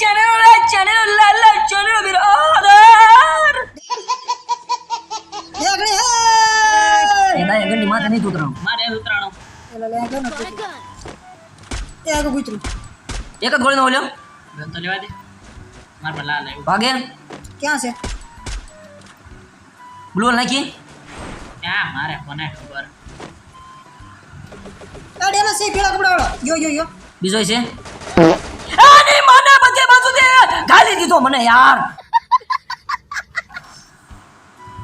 Channel like channel લાલ લાલ channel બિરાદર એ આગળ હે એ દાય ગંડી માથે નહીં ઉતરવાનું મારે ઉતરાણો. એલા લે આગળ નથી એ આગળ કૂતરું એક જ ગોળીનો ઓલ્યો. ગન તો લેવા દે. માર પર લાલ આવ્યું. ભાગે. ક્યાં છે? બ્લુ નાખી. ક્યાં? મારે કોને ખબર? અડે એના સે પીળા યો યો યો. બીજો છે. ગાલી દીધો મને યાર.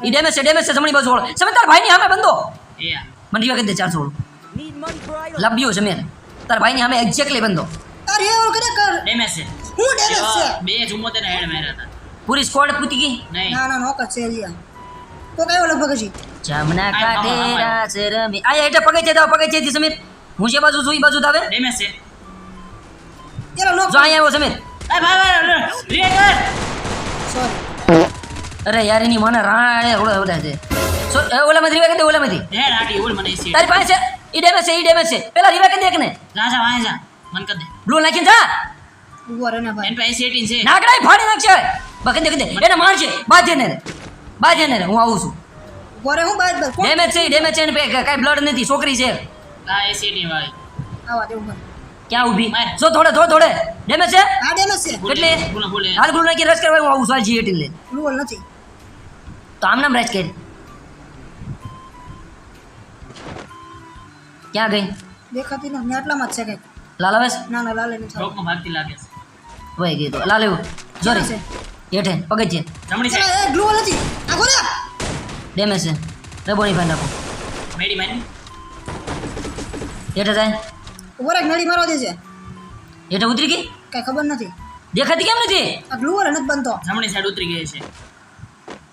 ઈ ડેમેજ છે ડેમેજ છે જમણી બાજુ વાળો. સમે તાર ભાઈની સામે બંધો. આ. મને રીવા કરી દે ચારસો વાળું. લબ્યું સમીર તાર ભાઈની સામે એક્ઝેક્ટલી બંધો. અરે એ ઓળ કરે કર. ડેમેજ છે. હું ડેમેજ છે? બે ચુમ્મોતેર હેડ માર્યા હતા. પૂરી સ્કોડ પૂતી ગઈ? ના ના નોક છે લિયા તો કયો લગભગ હજી? જમના કાઢે છે રમી આયા એટલે પગે છે દાવ પગે છે દી સમીર હું જે બાજુ છું ઈ બાજુ દાવે ડેમેજ છે. એલા નોક જો અહીંયા આવ્યો સમીર અરે યાર એની મને રાણા ઓળા ઓળા છે. સો એ ઓલામાંથી રીવા કરી દે ઓલામાંથી. હેડ રાડી ઓલ મને એસી તારી પાસે ઈ ડેમેજ છે ઈ ડેમેજ છે. પેલા રીવા કરી દે એકને. જા જા વાય જા. મન કર દે. બ્લુ નાખીને જા. ઉવર ના ભાઈ. એન પાસે એસી છે. નાગડાઈ ફાડી નાખશે. બકન દે દે. એને મારશે બાજે ને રે. બાજે ને રે. હું આવું છું. ઊભો હું બાજ ડેમેજ છે ડેમેજ છે ને પે કાઈ બ્લડ નથી છોકરી છે. આ એસીડી ભાઈ આવા દે ઊભો ક્યાં ઊભી? માર. જો થોડે જો થોડે ડેમેજ છે? આ ડેમેજ છે. કેટલી? બોલો બોલે હાલ બ્લુ નાખી રસ કરવા હું આવું છું. જી એટીન લે રૂલ નથી. તો આમ નામ રસ કરી. ક્યાં ગઈ? દેખાતી નથી. આટલામાં જ છે કંઈક. લાલ આવે છે? ના ના લાલે નથી. ચોકમાં ભાગતી લાગે છે. વહી ગઈ તો. લાલ એવું. જોરી છે. હેઠે પગે છે જમણી સાઈડ એલા એ ગ્લુ નથી. આગો રે ડેમેજ છે. રબોની ફાઈન નાખો મેડી મારી. હેઠે જાય ઊભો એક નળી મારવા દે છે હેઠે ઉતરી ગઈ? કઈ ખબર નથી. દેખાતી કેમ નથી? આ ગ્લુ વાળા નથી બનતો. જમણી સાઈડ ઉતરી ગઈ છે.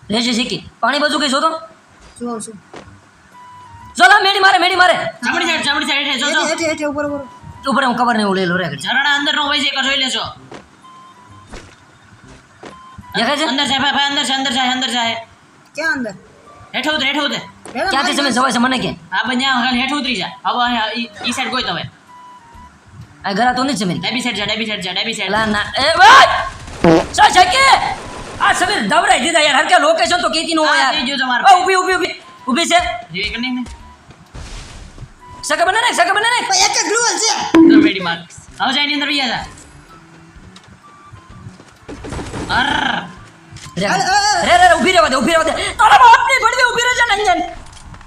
રહેશે શીખી. પાણી બાજુ કઈ શોધો? જોઉં છું ચલો મેડી મારે મેડી મારે. જમણી સાઈડ જમણી સાઈડ હેઠે જોજો જો હેઠે હેઠે ઉપર ઉપર. ઉપર હું ખબર નહીં હું લઈ લો રે ઝરણા અંદર નો હોય છે એક જોઈ લેજો. દેખાય છે? અંદર જાય ભાઈ ભાઈ અંદર છે અંદર જાય અંદર જાય. ક્યાં અંદર? હેઠે ઉતરે હેઠે ઉતરે. ક્યાંથી તમે જવાય છે મને કે. આ ભાઈ ત્યાં હેઠે ઉતરી જા. હવે ઈ- સાઈડ કોઈ તો હવે. આ ઘરા તો નથી સમીર ડાબી સાઈડ જા ડાબી સાઈડ જા ડાબી સાઈડ લા ના એ ભાઈ સા સકે આ સમીર દવરાઈ દીધા યાર હરકે લોકેશન તો કેતી નો હોય હા, યાર થઈ ગયું તમારું. ઓ, ઊભી ઊભી ઊભી ઊભી છે રીવે કરી ને સકે બને ને સકે બને ને ભાઈ એક જ ગ્લુ છે તો મેડી માર હવે જાય ની અંદર વૈયા જા અર રે અરે, અરે, રે રે રે, ઊભી રહેવા દે ઊભી રહેવા દે તારા બાપની ભડવી ઊભી રહેજે ને અંજન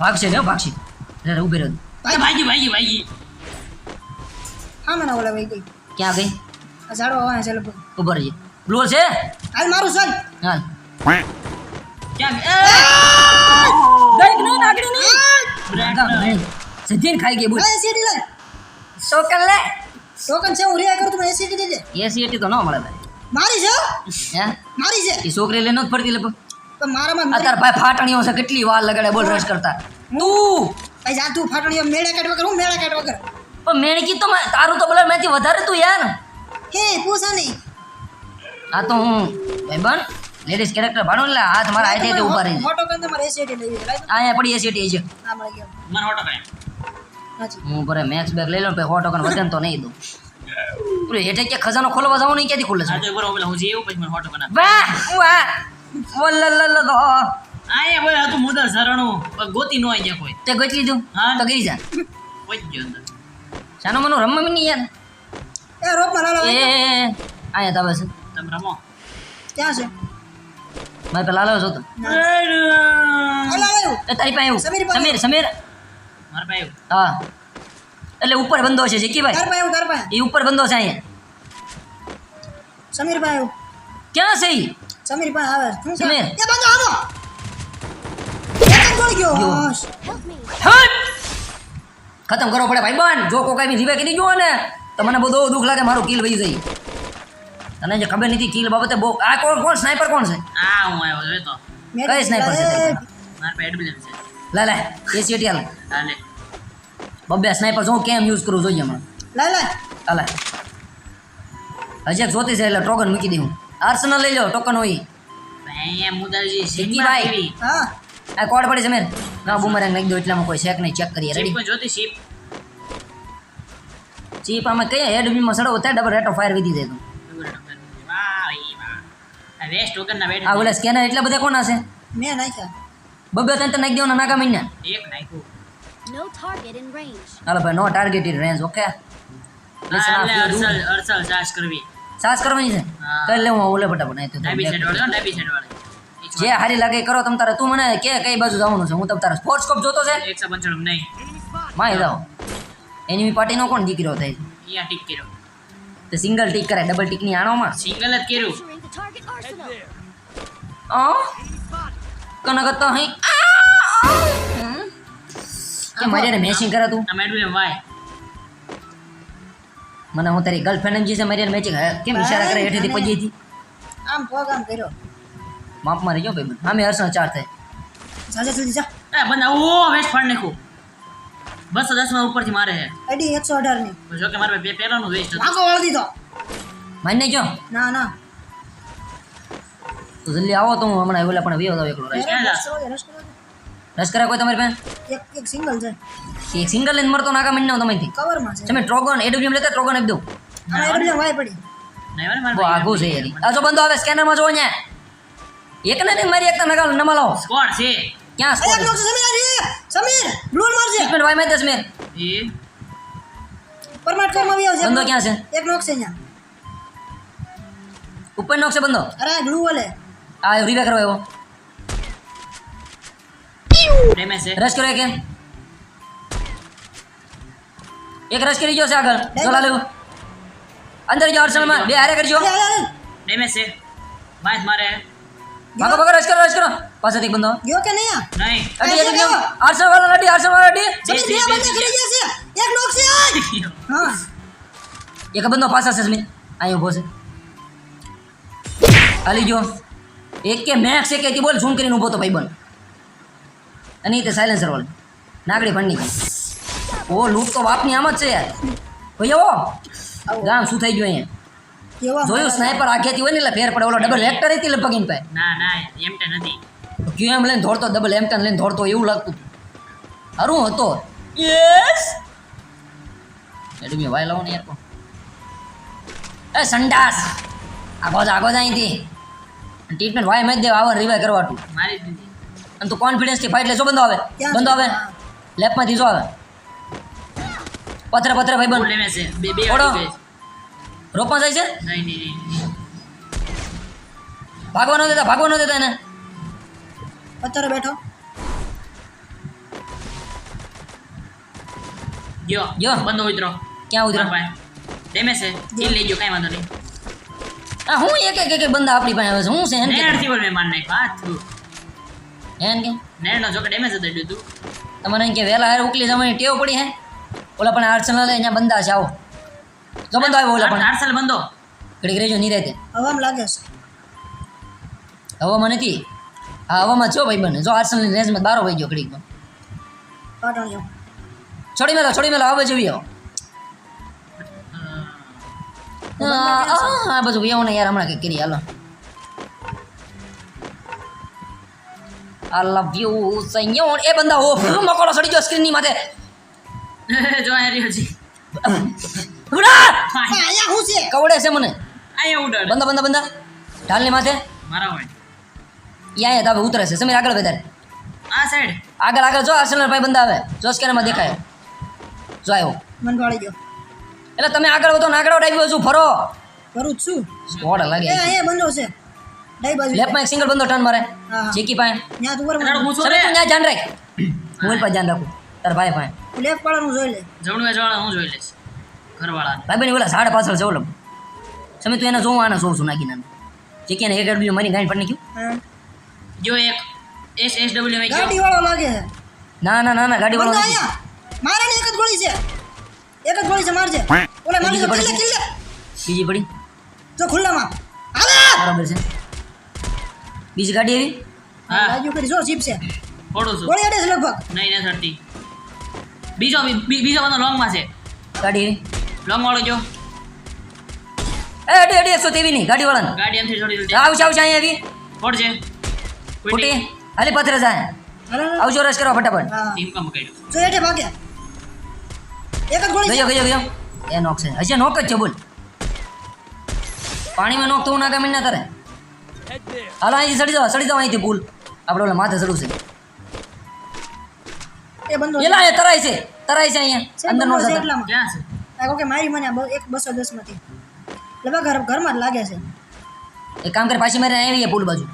ભાગશે ને હો, ભાગશે રે રે ઊભી રહે ભાઈ ભાગી ભાગી ભાગી હા મને ઓલા વહી ગઈ. ક્યાં ગઈ? આ ઝાડવા વાય છે લગભગ. ઊભો રહેજે. બ્લોર છે? હાલ મારું ચાલ. હાલ. ક્યાં ગઈ? નો નાગડી ની સજીન ખાઈ ગઈ બોલ. આ એસીટી લે. સોકન લે. ટોકન છે હું રિયા કરું તું એસીડી દે. દે એસી એટી તો ન મળે ભાઈ મારી છે હો? મારી છે. એ છોકરી લઈને જ ફરતી લગભગ. તો મારામાં અત્યારે ભાઈ ફાટણીઓ છે કેટલી વાર લગાડે બોલ રસ કરતા. તું! ભાઈ જા તું ફાટણીઓ મેળા કાઢવા કર હું મેળા કાઢવા વગર પણ મેણકી તો તારું તો બોલે મેંથી વધારે તું યાર. હે પૂછો નહીં. આ તો હું ભાઈ બન લેડીઝ કેરેક્ટર ભાડો એટલે હાથ મારા આઈ હાથે ઊભા રહી મોટો કંદ મારે એસીટી લઈ લે આ અહીંયા પડી એસીટી છે. હા મળી ગયો. મને હોટો કરે હાજી હું કરે મેક્સ બેગ લઈ લઉં પછી સો ટકા વધન તો નહીં દઉં. પૂરે હેઠે કે ખજાનો ખોલવા જવાનું નહીં ક્યાંથી ખુલે છે? આજે પેલા હું જે એવું પછી મને હોટો બના વાહ વાહ વલ્લલ્લલ્લ તો આયા બોલે આ તો ઝરણું પણ ગોતી નો આઈ ગયા કોઈ. તે ગોતી લીધું? હા. તો ગઈ જા. કોઈ ગયો શાનો મનો રમવા નહીં યાર એ રોકમાં લાલા એ અહીંયા તાવે છે તમે રમો ક્યાં છે મારે પેલા લાવ્યો છો તો અલા આવ્યું એ તારી પાસે સમીર પાસે. સમીર સમીર મારા પાસે. હા એટલે ઉપર બંધો છે તાર ભાઈ પાસે આવ્યું તાર પાસે એ ઉપર બંધો છે અહીંયા સમીર ભાઈ ક્યાં છે ઈ સમીર ભાઈ આવે શું સમીર. એ બંધો આવો ગયો. હટ! ખતમ કરવો પડે ભાઈ બન જો કોકાઈ રીવે કરી જુઓ ને તો મને બહુ દુઃખ લાગે મારું કિલ વહી જઈ તને જે ખબર નથી કિલ બાબતે બહુ આ કોણ કોણ? સ્નાઈપર કોણ છે? આ હું આવ્યો જોઈ તો. કઈ સ્નાઈપર છે મારા પેડ બ્લેમ છે. લે લે એસી હાલ. હાલે બબ્બે સ્નાઈપર જો હું કેમ યુઝ કરું જોઈએ હમણાં લે લે. હાલે હજી એક જોતી છે એટલે ટોકન મૂકી દઉં આર્સનલ લઈ લો ટોકન હોય. ભાઈ મુદાજી સિટી ભાઈ. હા. આ કોડ પડી છે મેં ના બુમરાંગ નાખી દો એટલામાં કોઈ શેક નહીં? ચેક કરીએ. ચીપ રેડી જોતી શીપ ચીપ આમાં કઈ? હેડ બીમાં સડો થાય ડબલ રેટ ઓફ ફાયર વિધી જાય વેસ્ટ વગરના આ ઓલા સ્કેનર એટલા બધા કોના છે? મેં નાખ્યા. નાખી દેવાના નાકા મહિના એક નાખ્યું. No target in range. હાલો ભાઈ નો ટાર્ગેટેડ રેન્જ ઓકે આ અરસલ અરસલ ચાર્જ કરવી. સાસ કરવાની છે? હા. લેવું ઓલે ફટાફટ નહીં તો. ડાબી સાઈડ વાળો ડાબી સાઈડ વાળો. જે હારી લાગે કરો તમ તારે તું મને કે કઈ બાજુ જવાનું છે? હું તમ તારે સ્પોર્ટ્સ સ્કોપ જોતો છે? એકસો પંચાણું નહીં. માય જાઓ એની પાર્ટીનો કોણ દીકરો થાય? અહીંયા ટીક કર્યો. તો સિંગલ ટીક કરે ડબલ ટીકની આણોમાં? સિંગલ જ કર્યું. અ the તો. હઈ. કે મારે મેચિંગ કરે તું? આ મેડવી વાય. મને હું તારી ગર્લફ્રેન્ડ જી છે મારી મેચિંગ કેમ ઈશારા કરે હેઠેથી પજી હતી આમ પગ આમ કર્યો. માપમાં રહી ગયો ભાઈ હા મેં હર્ષનો ચાર થાય. જાજે જલ્દી જા. એ બંદા ઓ વેસ્ટ ફાડ નાખ્યું બસો દસમાં ઉપરથી મારે છે આઈડી એકસો અઢારની જો કે મારે બે પહેલાનું વેસ્ટ હતું વાંકો વળી દીધો માન નહીં ગયો ના ના. તો જલ્દી આવો તો હું હમણાં ઓલા પણ વિયો એકલો રસ કરો રસ કરો. કોઈ તમારી પાસે? એક એક સિંગલ છે. એક સિંગલ લઈને મરતો નાકા મહિના તમારીથી. કવરમાં છે. તમે ટ્રોગન એડબ્લ્યુએમ લેતા ટ્રોગન આપી દઉં. એડબ્લ્યુએમ વાય પડી. નહીં મારે આઘું છે યાર આ જો બંધો આવે સ્કેનરમાં જો અહીંયા. એક ને નહીં મારી એક નકા નમા લાવો સ્કોડ છે? ક્યાં અરે સ્કોર? એક નોક છે સમીર આ સમીર બ્લૂ મારજે. ટ્રીટમેન્ટ વાય મેં દસ મેં. એ. પરમાટ કોમ આવી આવશે બંધો ક્યાં છે? એક નોક છે અહીંયા. ઉપર નોક છે બંધો અરે ગ્લુ વાલે. આ રીવે કરો એવો. ડેમેજ છે. રશ કરો એક. એક રશ કરી ગયો છે આગળ. ચલા લેવું અંદર જાઓ અર્સલમાં બે હારે કરજો. અરે અરે અરે. ડેમેજ છે. બાઈસ મારે. ભાગો ભાગો રશ કરો રશ કરો પાછળથી એક બંધો ગયો કે નહીં આ? નહીં અડી એક એકદમ અર્સલ વાળા અડી અર્સલ વાળા અડી સમીર બે બે, બંદા બે, કરી ગયા છે એક નોક છે આજ. હા એક બંધો પાછા છે સ્મિત અહીં ઊભો છે હાલી જો એક કે મેક્સ એક કે બોલ ઝૂમ કરીને ઊભો તો ભાઈ બન અને એ તે સાયલેન્સર વાળો નાગડી ભણની ઓ લૂંટ તો બાપની આમ જ છે યાર ભાઈ આવો ગામ શું થઈ ગયું અહીંયા કેવા જોયું સ્નાઈપર આખેથી હોય ને એટલે ફેર પડે. ઓલો ડબલ હેક્ટર હતી લગભગ પાસે. ના ના એમ નથી. ક્યુ એમ લઈને દોડતો ડબલ એમ લઈને દોડતો એવું લાગતું હતું. હારું હતો. યસ એડમી વાય લાવો ને યાર એ સંડાસ. આગો જ આગો જ અહીંથી. ટ્રીટમેન્ટ વાય મેં દેવા આવે રિવાય કરવાટું મારી દીધી. અને તું કોન્ફિડન્સથી ફાઇટ જો બંધો આવે. બંધો? આવે. લેફ્ટમાંથી જો આવે. પથરે પથરે ભાઈ બંધ બે બે ઓડો. રોપમાં જાય છે? નહીં નહીં ભાગવા ભાગવાનો દેતા ભાગવાનો દેતા એને. અત્યારે બેઠો. ગયો. ગયો. બંધો ઉતરો. ક્યાં ઉતર્યો? ડેમેજ છે. લઈ ગયો કાંઈ વાંધો નહીં. આ હું એક એક એક બંદા આપણી પાસે આવે છે? હું છે એને નેડથી બોલ મેં માર નાખ્યો હાથ થયું એને કે? નેડનો જો કે ડેમેજ જ દઈ દીધું તમારે કે વહેલા હારે ઉકલી જવાની ટેવ પડી હે? ઓલા પણ આર્સેનલ ના અહીંયા બંદા છે આવો. જો બંધો આવ્યો ઓલા પણ. આર્સલ બંધો. ઘડીક રહેજો નહીં રહેતે હવામાં લાગે છે. હવામાં નથી. હા હવામાં છો ભાઈ બને. જો આર્સનલની રેન્જમાં બારો વહી ગયો ઘડીકમાં પણ છોડી મેલો છોડી મેલો હવે જોઈએ હા. આ આ- આ બધું એવું ને યાર હમણાં કંઈક કરી હાલો. આઈ લવ યુ સંયોણ. એ બંદા હો મકોડો સડી ગયો સ્ક્રીનની માથે. જો આ રહ્યો છે અહીંયા હું છે? કવડે છે મને. અહીંયા ઉડાડ. બંદા બંદા બંદા ઢાલની માથે. મારા હોય. યા યા તાવે ઉતરે છે. સમીર આગળ વધારે. આ સાઈડ આગળ આગળ જો આર્સેનલ ભાઈ બંદા આવે. જો સ્કેનરમાં દેખાય. જો આવ્યો મન ભાળી ગયો એટલે તમે આગળ વધો ને આગળ આવ્યો છું. ફરો. કરું છું. સ્કોડ લાગે એ એ બંધો છે. ડાઈ બાજુ લેફ્ટમાં એક સિંગલ બંદો ટર્ન મારે. હા. ચીકી પાસે. ત્યાં તું ઉપર. મૂછો તું ત્યાં ધ્યાન રાખ. હું. પર ધ્યાન રાખું. તાર ભાઈ પાસે. લેફ્ટ વાળાનું જોઈ લે. જમણું એ જવાળા હું જોઈ લઈશ. ઘરવાળા. ભાઈ બેન ઓલા સાડા પાછળ છે ઓલો સમીર તું એને જોઉં આને જોઉં છું નાખીને જે કે એક ડબ્લ્યુ મારી ગાડી પડી નાખ્યું. જો એક એસ એસ ડબલ્યુ માં ગાડી વાળો લાગે ના ના ના ના ગાડી વાળો મારાની એક જ ગોળી છે. એક જ ગોળી છે મારજે. ઓલે મારી બીજી કિલ્લે કિલ્લે બીજી પડી. જો ખુલ્લામાં. આવે બરાબર છે. બીજી ગાડી આવી? હા. બાજુ કરી. જો જીપ છે. ફોડું છું. ગોળી અડે છે લગભગ. નહીં ના થતી બીજો બીજો બંધો લોંગમાં છે. ગાડી એવી લોંગ વાળો જો એ અડી અડી એકસો તેવી નહીં ગાડી વાળાને ગાડી એમથી થોડી થોડી આવશે આવશે અહીંયા એવી ફોડજે ખોટી હાલી પથરે જાય અરે અરે. આવજો રસ કરો ફટાફટ હા ટીમ કામ કર્યું જો હેઠે ભાગે એક જ ગોળી ગયો છે ગયો ગયો એ નોક છે હશે નોક જ છે બોલ પાણીમાં નોક થવું ના ગમે ના તારે હાલો અહીંથી સડી જાઓ સડી જાઓ અહીંથી પુલ આપણે ઓલા માથે ચડવું છે એ બંધો એલા એ તરાય છે તરાય છે અહીંયા છે, અંદર નો બંધો છે કહો કે મારી મને એક બસો દસમાંથી. લગભગ ઘર ઘરમાં જ લાગે છે. એક કામ કરે પાછી મારે આવી પુલ બાજુ.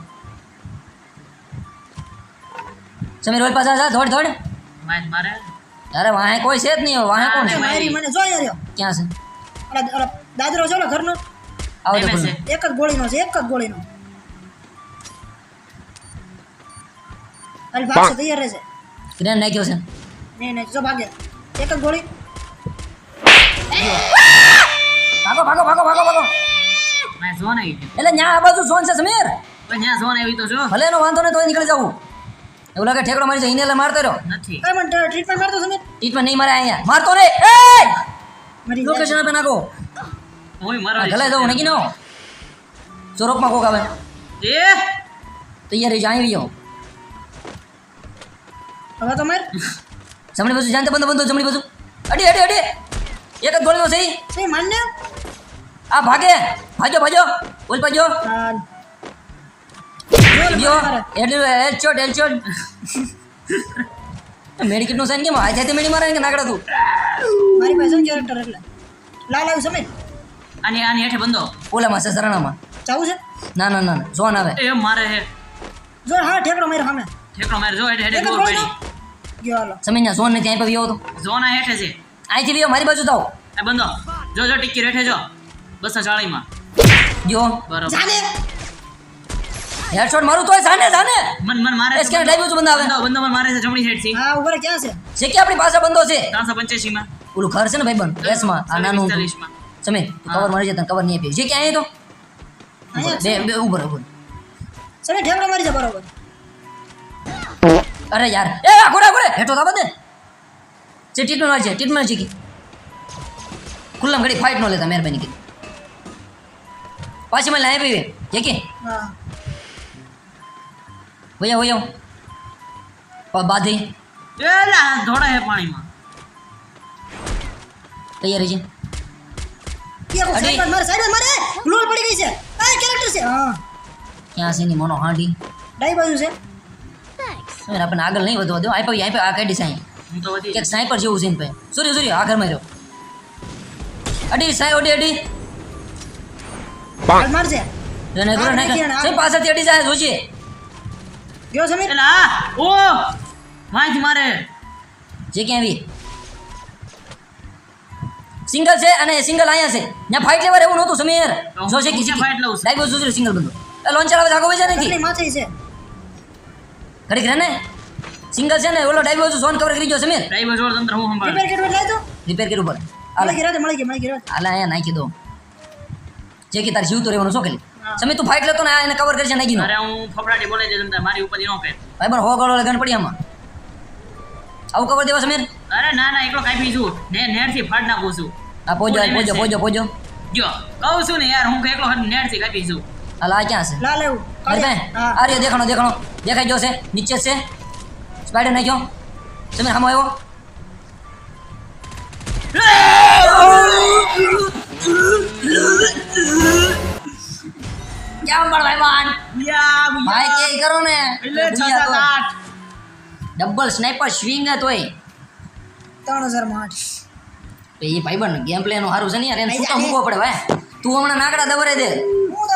સમીર ઓલ પાસે જા ધોડ ધોડ. મારે. અરે વાહે કોઈ છે જ નહીં વાહે કોણ છે? મારી મને જોઈ રહ્યો. ક્યાં છે? અરે ઓલા દાદરો છે ઓલો ઘરનો? આવો તો છે એક જ ગોળીનો છે એક જ ગોળીનો. અલ ભાગશે તૈયાર રહેશે ગ્રેન નાખ્યો છે. નહીં નહીં જો ભાગે. એક જ ગોળી. ભાગો ભાગો ભાગો ભાગો ભાગો. મેં ઝોન આવી ગયો. એટલે ન્યા આ બાજુ ઝોન છે સમીર? પણ ન્યા ઝોન આવી તો જો. ભલે નો વાંધો નહીં તો નીકળી જાવ એવું લાગે ઠેકડો મારી જાય ઇનેલે મારતો રહ્યો. નથી. કઈ મને ટ્રીટમેન્ટ મારતો સમીર? ટ્રીટમેન્ટ નહીં મારે અહીંયા. મારતો રે. એ મારી લોકેશન આપે નાખો. ઓય મારા ગલે દઉં નકી નો? ચોરોકમાં કોક આવે. એ? તૈયાર રહી જાય રહ્યો. હવે તો માર. જમણી બાજુ જાણતે બંધ બંધ જમણી બાજુ. અડી અડી અડી. એક જ ગોળીનો સહી છે માન્ય? આ ભાગે. ભાજો ભાજો બોલ પાજો હાલ ગયો હેડશોટ હેડશોટ મેડિકેટનો સાઈન કેમ? આ જાતે મેડી મારે કે નાકડા તું? મારી પાસે કેરેક્ટર એટલે? લાલ આવ્યું સમીર આની આની હેઠે બંધો. ઓલામાં છે સરાણામાં ચાવું છે? ના ના ના ના. જોન આવે. એ મારે હે જો હા ઠેકડો માર્યો સામે. ઠેકડો મારે જો હેઠે હેઠે ગોળ પડી. ગયો હાલો. સમજ્યા જોન ને ત્યાં પર વ્યો તો જોન આ હેઠે છે. અહીંથી વ્યો મારી બાજુ થાવ એ બંધો જો જો ટિક્કી હેઠે જો. બસો ચાળીમાં જો. બરોબર. જાને. હેડશોટ મારું તોય જાને જાને. મન મન મારે એ સ્કેન ડાઈ બાજુ બંધ આવે બંધો બંધો મન મારે છે જમણી સાઈડથી. હા ઉપર ક્યાં છે? છે કે આપણી પાસે બંધો છે. ત્રણસો પંચ્યાસી માં. ઓલું ઘર છે ને ભાઈ બંધ એસમાં આ નાનું પિસ્તાલીસમાં. સમીર તો કવર મારી જતા કવર નહીં આપી છે ક્યાં અહીં તો. બે બે ઉપર ઉપર સમીર ઠેકડો મારી છે બરોબર. અરે યાર. એ આ ઘોડે ઘોડે. હેઠો થવા બધે છે ટ્રીટમેન્ટ વાળી છે ટ્રીટમેન્ટ શીખી ખુલ્લામ ઘડી ફાઇટ ન લેતા મહેરબાની કરી પાછી મને લાવી પીવે જે કે હા વયા વયા પગ બાંધી એ લા ધોળા હે પાણીમાં તૈયારી છે કે કોઈ અડી. સાઈડ મારે સાઈડ મારે ગ્લોલ પડી ગઈ છે આ કેરેક્ટર છે હા ક્યાં છે ની મોનો હાંડી ડાઈ બાજુ છે સમીર આપણને આગળ નહીં વધવા દો આપ્યો આપ્યો આ કાઢી સાઈ હું તો વધી ક્યાંક સ્નાઈપર જેવું છે ને ભાઈ. સોરી સોરી આ ઘરમાં રહ્યો. અડી સાઈ ઓડી અડી. મારજે રને કરો ને. સાઈ પાછળથી અડી જાય જોજે. ગયો સમીર એલા ઓ! વાંચ મારે. જે ક્યાં આવી સિંગલ છે અને સિંગલ અહીંયા છે. ને ફાઇટ લેવા એવું નહોતું સમીર. જો છે હું ફાઇટ લઉં લાઈવ જોજો સિંગલ બંદો. એ લોન્ચર આવે જાગો વજા નથી માથે છે. ઘડીક રહે ને સિંગલ છે ને ઓલો ડાઈવો ઝોન કવર કરી ગયો સમીર ડ્રાઈવર જોડ તંત્ર હું સંભાળ? રિપેર કેટલું લાય તો રિપેર કર્યું મળી હાલે. ગઈ રાતે મળી ગઈ મળી ગઈ રાતે. અહીંયા નાખી દો. જે કે તાર જીવ તો રહેવાનું શું કરી? સમીર તું ફાઇટ લેતો ને આ એને કવર કરશે નાખી અરે હું ફફડાટી બોલે દે તમતાર મારી ઉપર નો ફેર. ભાઈ પણ હો ગળો લગન પડી આમાં. આવું કવર દેવા સમીર? અરે ના ના એકલો કાપી છું. ને નેટથી ફાડ નાખું છું. આ પોજો પોજો પોજો પોજો. જો કહું છું ને યાર હું એકલો નેટથી કાપી છું. હાલ આ ક્યાં છે? લા લેવું અરે ભાઈ આ રહ્યો દેખાણો દેખાણો. દેખાઈ ગયો છે નીચે છે. સ્પાઈડર નાખ્યો સમીર હામો આવ્યો? ક્યાં બળ ભાઈ ભાઈ કે કરો ને? એટલે છ સાત આઠ. ડબલ સ્નાઈપર સ્વિંગ તોય ત્રણ હજારમાં આઠ. એ ગેમ પ્લે નું સારું છે ને યાર એને મૂકવો પડે ભાઈ. તું હમણાં નાકડા દવરાઈ દે. હું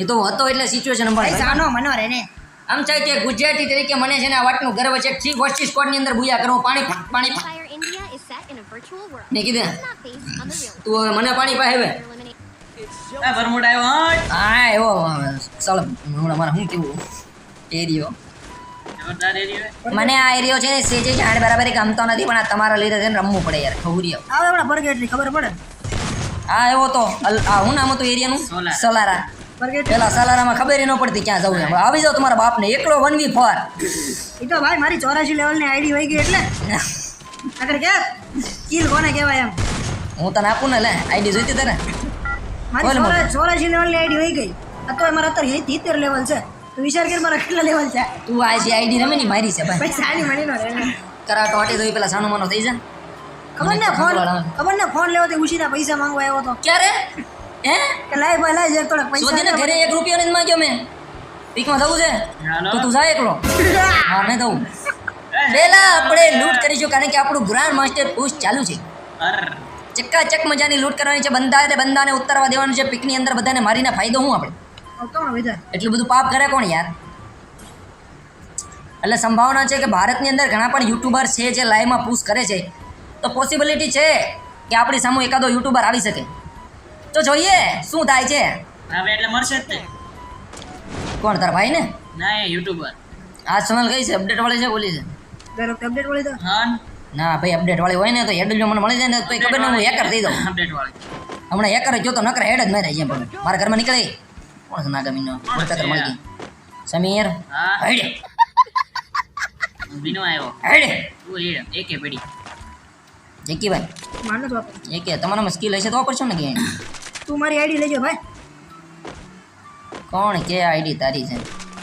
એ તો હતો એટલે સિચ્યુએશન ભાઈ સંભાળે સાનો મનો રે ને. આમ છે કે ગુજરાતી તરીકે મને છે ને આ વાતનું ગર્વ છે. થ્રી વર્ષથી સ્કોડની અંદર ભૂયા કરું પાણી પાણી. મેં કીધું તું હવે મને પાણી પાસે હવે. Eliminate આ આવ્યો હા એવો ચાલો હમણાં મારે શું કેવું? એરિયો. મને આ એરિયો છે ને સેજે જાણ બરાબર ગમતો નથી પણ આ તમારા લીધે છે ને રમવું પડે યાર આવે હમણાં ની ખબર પડે? આ એવો તો આ હું નામ હતું એરિયાનું? સોલાર. પેલા સાલારામાં ખબર ન પડતી ક્યાં જવું એમ આવી જાવ તમારા બાપને એકલો વન વી ફોર. એ તો ભાઈ મારી ચોરાશી લેવલની આઈડી વહી ગઈ એટલે. આગળ કે? કિલ કોને કહેવાય એમ? હું તને આપું ને લે આઈડી જોઈતી તને? મારી. ચોરાશી લેવલની આઈડી વહી ગઈ. આ તો મારા અત્યારે સિત્તેર લેવલ છે. તો વિચાર કર મારા કેટલા લેવલ છે. તું આ જે આઈડી રમે ની મારી છે ભાઈ. સાની મળી નો કરાટો હટી દોઈ પેલા સાનો માનો થઈ જાય ખબર ને ફોન ખબર ને ફોન લેવો તો ઉશીના પૈસા માંગવા આવ્યો તો? ક્યારે? હે? કે લાય ભાઈ લાય જરા થોડાક પૈસા શોધીને ઘરે એક રૂપિયો નથી માંગ્યો મેં. પીકમાં થવું છે? તો તું જાય એકલો. હા મેં થવું પહેલા આપણે લૂંટ કરીશું કારણ કે આપણું ગ્રાન્ડ માસ્ટર પુશ ચાલુ છે. અર. ચક્કાચક મજાની લૂંટ કરવાની છે બંદા બંદાને ઉતરવા દેવાનું છે પીકની અંદર બધાને મારીને ફાયદો હું આપણે? એટલું બધું પાપ કરે કોણ યાર? એટલે સંભાવના છે કે ભારતની અંદર ઘણા પણ યુટ્યુબર છે જે લાઈવમાં પુશ કરે છે. તો પોસિબિલિટી છે કે આપણી સામે એકાદો યુટ્યુબર આવી શકે. તો જોઈએ શું થાય છે? હવે એટલે મળશે જ કોણ તારા ભાઈ ને ના એ યુટ્યુબર. આ ચેનલ કઈ છે? અપડેટ વાળી છે બોલી છે? દર વખતે અપડેટ વાળી તો. હા. ના ભાઈ અપડેટ વાળી હોય ને તો હેડલ મને મળી જાય ને તો ખબર ન હું હેકર થઈ જાઉં. અપડેટ વાળી. હમણાં હેકર જો તો નકર હેડ જ મારે છે પણ. મારા ઘરમાં નીકળે. કોણ છે નાગામીનો વળતર મળી ગઈ. સમીર? હા. હેડ. વિનો આવ્યો. હેડ. તું એ એકે પેઢી જેકીભાઈ માર નથી વાપરવું. એ તમારામાં સ્કિલ હશે તો વાપરશો ને કે? તું મારી આઈડી લેજો ભાઈ. કોણ કે આઈડી તારી છે?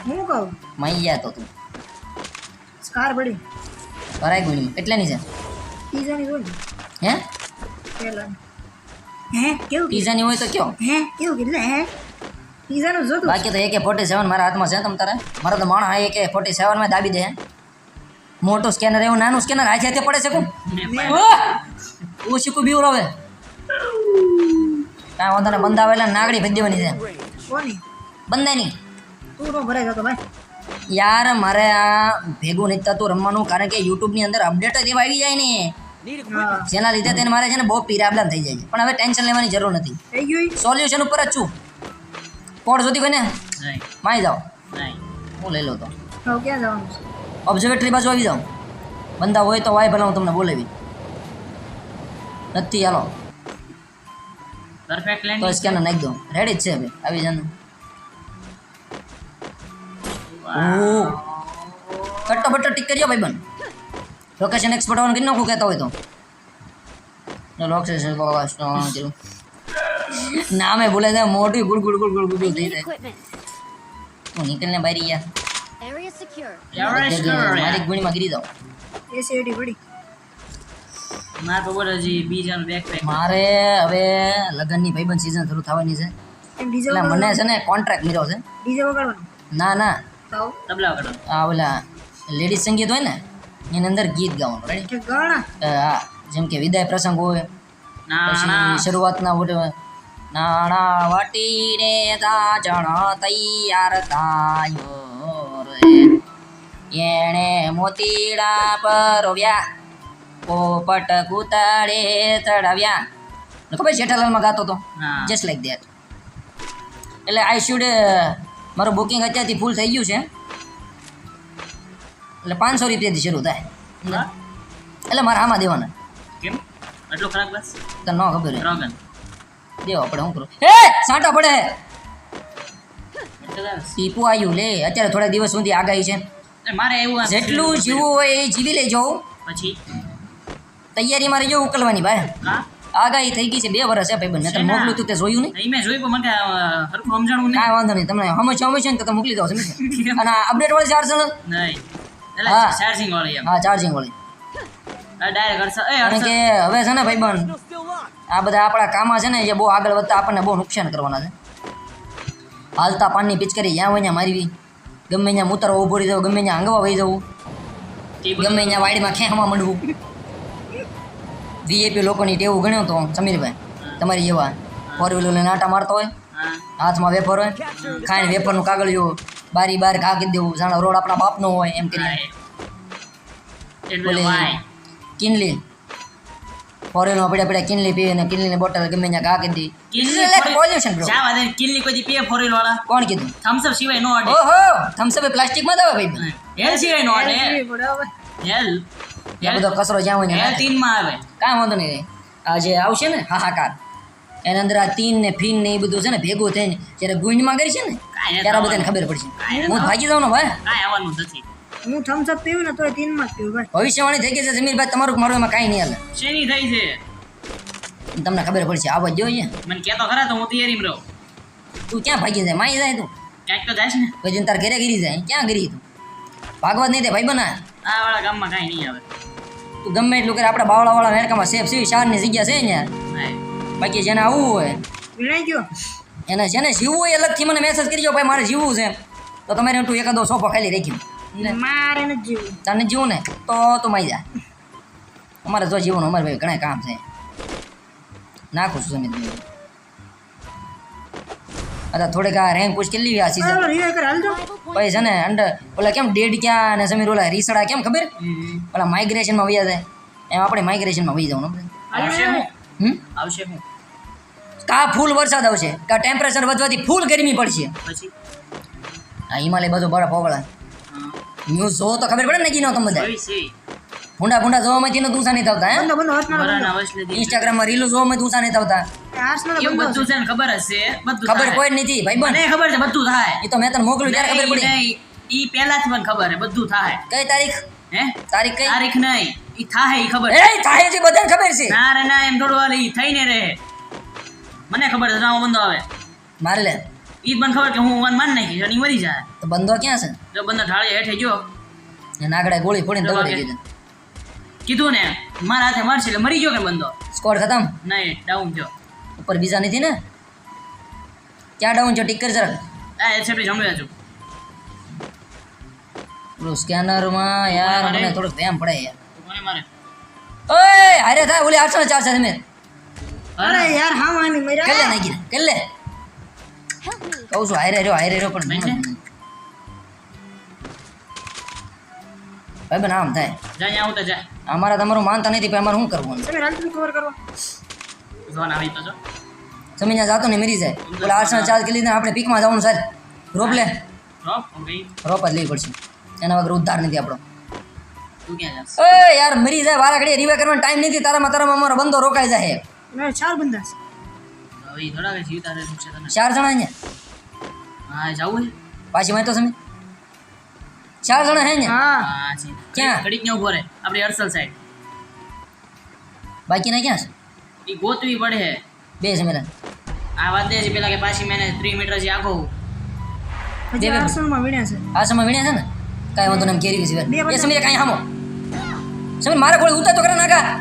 હું કહું? મૈયા તો તું. સ્કાર પડી. ભરાય ગુણીમાં કેટલાની છે? પીઝાની હોય હે? પેલા હે? કેવું? પીઝાની હોય તો કયો? હે? કેવું કીધું? લે, હે? પીઝાનું જોતું. બાકી તો એકે ફોર્ટી સેવન મારા હાથમાં છે તમ તારે. મારો તો માણસ આ એકે ફોર્ટી સેવનમાં દાબી દે મોટો સ્કેનર એવું નાનું સ્કેનર હાથે હાથે પડે છે કું ઓ શીખું બીવું હવે કાંઈ વાંધો ને બંધાવેલા નાગડી ભરી દેવાની છે. કોની? બંધાય નહીં તું નો ભરાઈ ગયો ભાઈ. યાર મારે આ ભેગું નહીં થતું રમવાનું કારણ કે યુટ્યુબની અંદર અપડેટ જ એવા આવી જાય ને. જેના લીધે તેને મારે છે ને બહુ પીરાબડામ થઈ જાય છે. પણ હવે ટેન્શન લેવાની જરૂર નથી? સોલ્યુશન ઉપર જ છું. કોડ સુધી કોઈને? માય જાઓ. હું લઈ લો તો. હવે ક્યાં જવાનું છે? ઓબ્ઝર્વેટરી બાજુ આવી જાઓ. બંદા હોય તો વાય ભલે હું તમને બોલાવી. નથી હાલો. પરફેક્ટ તો લેન્ડિંગ સ્કેનર નાખી દઉં રેડી જ છે હવે. આવી જાને. ઓ કટ્ટો બટ્ટો ટીક કર્યો ભાઈ બન લોકેશન એક્સપર્ટ ઓન કરી નાખું કહેતા હોય તો. લોકેશન જરૂર નામે ભૂલે છે મોટી good good good good good થઈ જાય. હું નીકળને બહાર secure. મારી ગુણીમાં ગીરી જાઉં એસીઆઈડી પડી મારે તો બોલે હજી બીજાનું બેકપેક મારે હવે લગ્નની ભાઈબંધ સીઝન શરૂ થવાની છે. એટલે મને છે ને કોન્ટ્રાક્ટ મળ્યો છે. ડીજે વગાડવાનો? ના ના. તો? તબલા વગર આ ઓલા લેડીઝ સંગીત હોય ને એની અંદર ગીત ગાવાનું રાઈટ કે ગાણા? હા. જેમ કે વિદાય પ્રસંગ હોય ના પછી શરૂઆતના હોય નાણા વટીને તાજણ તૈયાર થાયો રે. એણે મોતીડા પરવ્યા પોપટ કૂતળે તડાવ્યા ખબર જેઠાલાલમાં ગાતો તો જસ્ટ લાઈક દેટ એટલે આઈ શુડ મારું બુકિંગ અત્યારથી ફૂલ થઈ ગયું છે. એટલે પાંચસો રૂપિયાથી શરૂ થાય. એટલે મારે આમાં દેવાના. કેમ? આટલો ખરાબ બસ તને ન ખબર દેવો આપણે શું કરું? હે સાંટા પડે. ટીપુ આવ્યું લે અત્યારે થોડા દિવસ સુધી આગાહી છે. મારે એવું જેટલું જીવવું હોય એ જીવી લેજો. પછી? તૈયારીમાં રહેજો ઉકલવાની ભાઈ. હા? આગાહી થઈ ગઈ છે બે વર્ષ છે ભાઈ બંને. તમે શેના? મોકલું તું તે જોયું નહીં? નહીં મેં જોયું પણ મને કાંઈ, અ, હરખું સમજાણું નહીં. કાંઈ વાંધો નહીં. તમને હમણાં હમણાં ને તો તમે મોકલી દો સમજ અને અપડેટ વાળી ચાર્જ નહીં. એટલે હા. ચાર્જિંગ વાળી એમ. હા ચાર્જિંગ વાળી. ડાયરેક્ટ હર્ષ એ કારણ હર્ષ કે હવે છે ને ભાઈ બંધ. આ બધા આપણા કામમાં છે ને જે બહુ આગળ વધતા આપણને બહુ નુકસાન કરવાના છે. હાલતા પાનની પિચકારી જ્યાં હોય ત્યાં મારવી. ગમે ત્યાં મૂતરવા ઊભો રહી જવું ગમે ત્યાં આંગવા વહી જવું. તે બધું ગમે ત્યાં વાડીમાં ખેંચવા માંડવું. વીએપી લોકોની ટેવું ગણ્યો તો સમીરભાઈ તમારી જેવા ફોર વ્હીલર લઈને આટા મારતો હોય હાથમાં વેપર હોય ખાઈને વેફરનું કાગળિયું બારી બાર ઘા કરી દેવું જાણે રોડ આપણા બાપનો હોય એમ કરીને. બોલે કિનલી ફોર વ્હીલમાં પડ્યા પડ્યા કિનલી પીવે ને કિનલીની બોટલ ગમે ત્યાં ઘા કરી દી. પોલ્યુશન બ્રો ચા વાદે કિલ્લી કોઈ પીએ ફોર વ્હીલ વાળા? કોણ કીધું? થમ્સ અપ સિવાય નો અડે ઓહો થમ્સઅપ પ્લાસ્ટિકમાં દવા ભાઈ. હેલ સિવાય નો અડે. હેલ આ બધો કચરો જ્યાં હોય હેલ ત્યાં. તીનમાં આવે. કાંઈ વાંધો નહીં આ જે આવશે ને હાહાકાર એના અંદર આ તીન ને ફીન ને એ બધું છે ને ભેગું થઈને જ્યારે ગુંજમાં કરી છે ને ત્યારે બધાને ખબર પડશે. હું ભાગી જાઉં ને ભાઈ કાંઈ આવવાનું નથી. હું થમ્સ અપ પીવું ને તોય તીનમાં પીવું ભાઈ ભવિષ્યવાણી થઈ ગઈ છે સમીરભાઈ તમારું મારું એમાં કાંઈ નહીં હાલે. શેની થઈ છે? તમને ખબર પડશે આવવા જોઈએ. મને કહેતો ખરા તો હું તૈયારી રહું. તું ક્યાં ભાગી જાય? માઈ જાય તું. ક્યાંક તો જાય ને. પછી તાર ઘરે ગીરી જાય. ક્યાં ગરી તું? ભાગવત નહીં તે ભાઈ બના આ વાળા ગામમાં કાંઈ નહીં આવે. તું ગમે એટલું કરે આપણે બાવળાવાળા વેરકામાં સેફ સીવી શારની જગ્યા છે અહીંયા. બાકી જેને આવવું હોય. વીણાઈ ગયો? એને જેને ને જીવવું હોય અલગથી મને મેસેજ કરજો ભાઈ મારે જીવવું છે. તો તમારે તું એકાદો સોફો ખાલી રાખી મારે નથી જીવવું. તને જીવું ને? તો તું મારી જા. અમારે જો જીવવાનું અમારે ભાઈ ઘણા કામ છે. નાખું છું સમિત અચ્છા થોડીક આ રેન્ક પુશ કેટલી આ સીઝન પછી છે ને અંડર ઓલા કેમ ડેડ ક્યાં અને સમીર ઓલા રીસડા કેમ ખબર? ઓલા માઇગ્રેશનમાં વયા જાય. એમ આપણે માઇગ્રેશનમાં વહી જવાનું. હમ? આવશે હું. કા ફૂલ વરસાદ આવશે? કા ટેમ્પરેચર વધવાથી ફૂલ ગરમી પડશે? પછી? આ હિમાલય બધો બરફ ઓગળા હા. ન્યૂઝ જોવો તો ખબર પડે ને કીનો તમે બધા ભૂંડા ભૂંડા જોવામાંથી નો દૂસા નહીં થતા હે? દી. ઇન્સ્ટાગ્રામમાં રીલો જોવામાં દૂસા નહીં થતા બંધો છે ને ખબર હશે? બધું ખબર કોઈ નથી ભાઈ મને ખબર છે બધું થાય. એ તો મેં તને મોકલ્યું ત્યારે ખબર પડી. ઈ પહેલા જ મને ખબર હે બધું થાય. કઈ તારીખ? હે? તારીખ કઈ? તારીખ નહીં ઈ થાય ઈ ખબર એ થાય છે બધાને ખબર છે. ના રે ના એમ થોડું હાલ ઈ થઈને રહે. મને ખબર છે રામો બંધો આવે. માર લે. ઈ જ મને ખબર કે હું વન માન નાખી અને મરી જાય. તો બંધો ક્યાં છે? જો બંધો ઢાળી હેઠે ગયો. એ નાગડા ગોળી ફોડીને જો દોડી વાગે. દીધું. કીધું ને મારા હાથે મારશે એટલે મરી ગયો કે બંદો સ્કોર ખતમ? નહીં ડાઉન જો ઉપર બીજા નથી ને? ક્યાં ડાઉન છો ટીક કર જરાક આ એસેપ્ટી જમવા છું. પેલું સ્કેનરમાં યાર મને થોડુંક ધ્યાન પડે યાર. કોને મારે? ઓય અરે થાય ઓલી આઠસો ચાર છે તમે. અરે યાર હા લે મર્યા. નાખી? દે કર લે Help me. કહું છું હારે રહ્યો હારે રહ્યો પણ ભાઈ બન આમ થાય. જાય અહીંયા આવતા જા. અમારા તમારું માનતા નથી પણ અમારે શું કરવું તમે રાંધું કવર કરો. જોન આવી તો જો જમીન જાતો ને મરી જાય. ઓલા આઠસો ચાર્જ કરી લીધા આપણે પીકમાં જવાનું સર રોપ લે. રોપ રોપ જ લેવી પડશે. એના વગર ઉદ્ધાર નથી આપણો. ઓ એ યાર મરી જાય વારા ઘડી રીવે કરવાનો ટાઈમ નથી તારામાં તારામાં અમારો બંદો રોકાઈ જાય. ચાર બંદા છે. ચાર જણા ને હા જાવું પાછી વાંચતો સમી ચાર જણા હે ને? હા. ક્યાં? ઘડીક ને ઊભો રહે. આપણે અરસલ સાઈડ બાકીના ક્યાં છે? ઈ ગોતવી પડે હે. બે છે મેરા આ વાત દે છે પેલા કે પાછી મેને 3 મીટર જે આગો બે- આર્સનલમાં વીણ્યા છે. આ સમય વીણ્યા છે ને? કાઈ વાંધો નહીં કેરી છે બે એ કાઈ સમીરે કાંઈ હામો. સમીર મારા ગોળી ઉતા તો કરે નાખા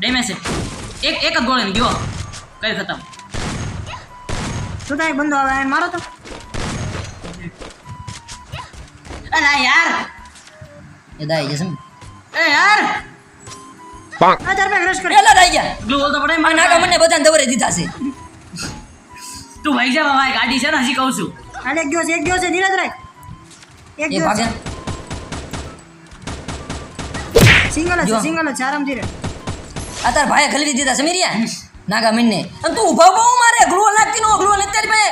ડેમેજ છે. એક એક જ ગોળે ગયો. કઈ ખતમ. તો તાય બંધો આવે મારો તો. અલા યાર એ દાઈ છે એ યાર આ ચાર પેક રશ કરે એલા દાઈ ગયા ગ્લુ બોલ તો પડે માં નાગા મને બધાને દવરે દીધા છે તું ભાઈ જા મારી ગાડી છે ને હજી કહું છું અને એક ગયો છે એક ગયો છે ધીરજ રાખ એક ગયો છે સિંગલ જો. છે સિંગલ છે આરામથી રે આ તાર ભાઈએ ખલવી દીધા સમીરિયા નાગા મીનને અને તું ઊભા ઊભા મારે ગ્લુઓ લાગતી નો પાસે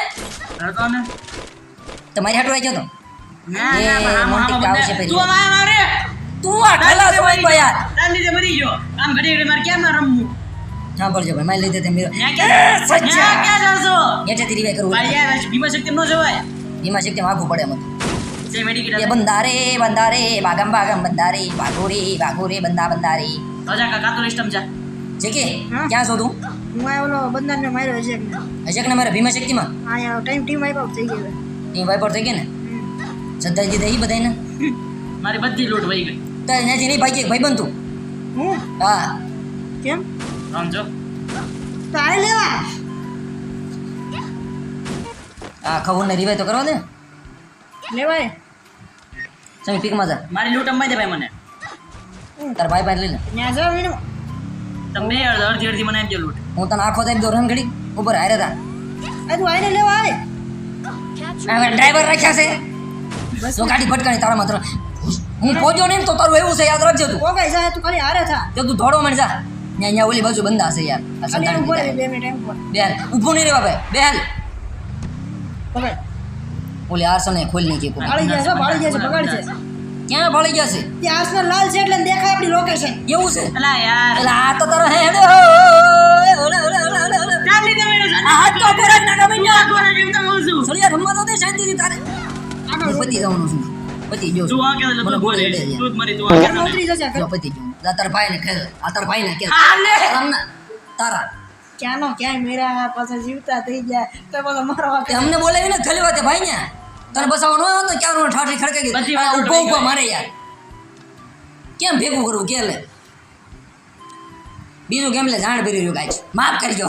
રડતો ને તમારી હાટુ આવી ગયો તો એ મોટી કાવ છે પેલી. તું આમ આમ રે તું આ ઠલા છો યાર તાર લીધે મરી ગયો. આમ ઘડી ઘડી મારે કેમ રમવું હા બોલજો ભાઈ મારી લીધે તે મીરો ક્યાં સચ્ચા. ન્યા ક્યાં જાણશો હેઠેથી રીવાઈ કરવું ભાઈ યાર ભીમા શક્તિ નો જવાય. એમાં શક્તિ માગવું પડે એમ. જે મેડિકેટ એ બંધારે બંદારે બાગમ બાગમ બંધારે બાગો રે બાગો રે બંદા બંદારે રજા કા કાતો જા. છે કે ક્યાં શોધું તું? હું આ ઓલો બંધનને માર્યો છે એકને. હશે કે ના મારા ભીમા શક્તિમાં અહીંયા ટાઈમ ટીમ વાઇપ આઉટ થઈ ગયો વાઇપર થઈ ગયા ને? દીધા એ બધાને મારી બધી લૂંટ વહી ગઈ. તો ત્યાંથી નહીં ભાઈ ભાઈ બનતું હું? હા. કેમ? સમજો તો લેવા? આ ખબર ને રિવાય તો કરવા દે લેવાય. સમી પીકમાં જા. મારી લૂંટ અંબાઈ દે ભાઈ મને. તાર ભાઈ ભાઈ લઈ લે. ત્યાં જાવ વીણો. તમે અડધી અડધી મને આપજો લૂંટ. હું તને આખો દઈ દો રન ઘડી ઉપર હારે તા આ તું આઈને લેવા આવે. ડ્રાઈવર રાખ્યા છે. તો ગાડી ભટકાણી તારા માત્ર હું પહોંચ્યો નહીં તો તારું એવું છે યાદ રાખજો તું. ઓકે જા તું ખાલી હારે થા. જો તું દોડો મને જા. ત્યાં અહીંયા ઓલી બાજુ બંધા હશે યાર. બોલે. બે મિનિટ બોલ. હાલ ઊભું નહીં રેવા ભાઈ બે હાલ પકડ ઓલી આરસો ને ખોલી નહીં કોક. ભાળી ગયા છે ભાળી ગયા છે બગાડ છે. ક્યાં ભાળી ગયા છે? ત્યાં આસનો લાલ છે એટલે દેખાય આપણી લોકેશન એવું છે? અલા યાર. એટલે આ તો તારો હે. હેડો ઓલે ઓલે ઓલે ઓલે ઓલે તાર મેં આ તો પૂરા ના ગમે બન્યા કોને કેમ તો છું. થોડી રમવા દો દે શાંતિથી તારે. આગળ પતી જવાનું છું પતી જો તું આ કે મને તું યાર. તું મરી તું આ કે પતિ જો આ તારા ભાઈ ને ખેલ આ તાર ભાઈ ને ખેલ હા, લે. રમના. તારા ક્યાંનો ક્યાંય મેરા પાછા જીવતા થઈ ગયા તો પાછો મારો તે અમને બોલાવીને ખાલી વાત ભાઈ ને તને બસાવો ન આવ્યો તો ક્યાં ઠાઠી ખડકે ગઈ ઊભો ઊભો મારે યાર કેમ ભેગું કરવું કે લે બીજું કેમ લે જાણ ભરી રહ્યું કાંઈ માફ કરજો